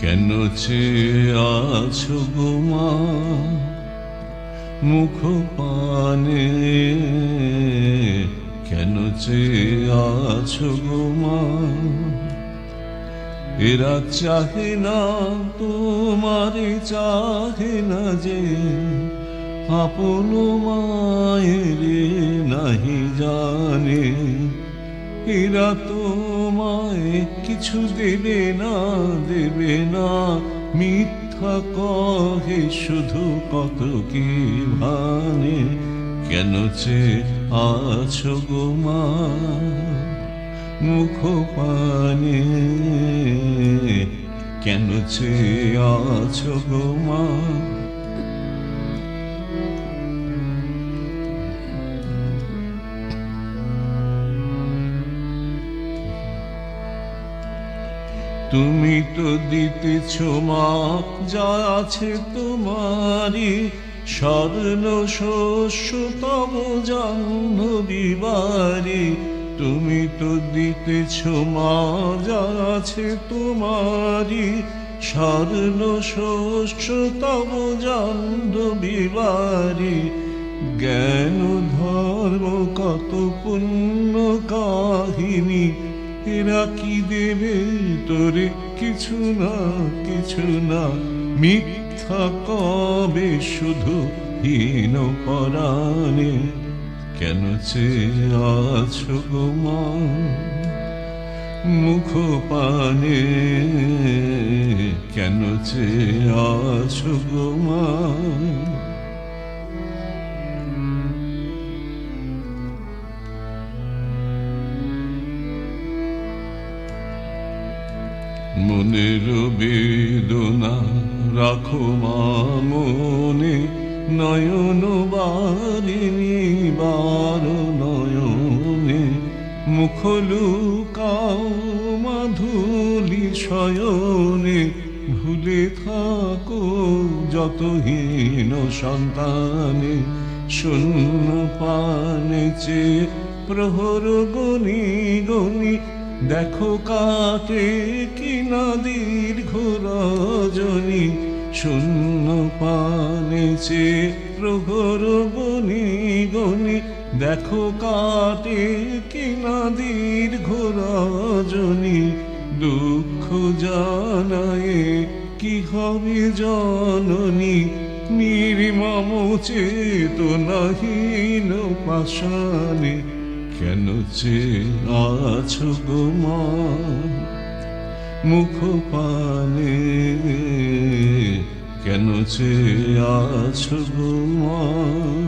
কেন চেয়ে আছো গো মা? মুখ পানে কেন চেয়ে আছো গো মা? এরা চাহে না, তোমারে চাহে না যে আপন মায়ের নাহি জানে। এরা তোমায় কিছু দেবে না দেবে না। মিথ্যা কহে শুধু কত কি ভানে, কেন চে আছো গো মা মুখ পানে কেন চে আছো গো মা তুমি তো দিতেছ মা যা আছে তোমারই। স্বর্ণ, শস্য, তব জাহ্নবী তুমি তো দিতেছ মা যা আছে তোমারই। স্বর্ণ, শস্য, তব জাহ্নবী জ্ঞান, ধর্ম, কত পুণ্য কাহিনী। এরা কি দেবে তোরে? কিছু না কিছু না। মিথ্যা কবে শুধু হীন পরাণে? কেন চে আছো গো মা? মুখ পানে কেন চে আছো গো মা? মনের বেদনা রাখো মা মনে, নয়ন বারিণী বার নয়নে। মুখলুকাও মাধুলি শয়নে, ভুলে থাকো যতহীন সন্তানে। শূন্য পানে চে প্রহর গনি গনি দেখো কাটে কি না দীর্ঘ রজনী শূন্য পানে চে প্রহর গনি গনি। দেখো কাটে কি না দীর্ঘ রজনী দুঃখ জানায় কি হবে জননী। নির্মম চেতনাহীন পাশানে কেন যে আছো গো মুখ পানে কেন যে আছো গো মা?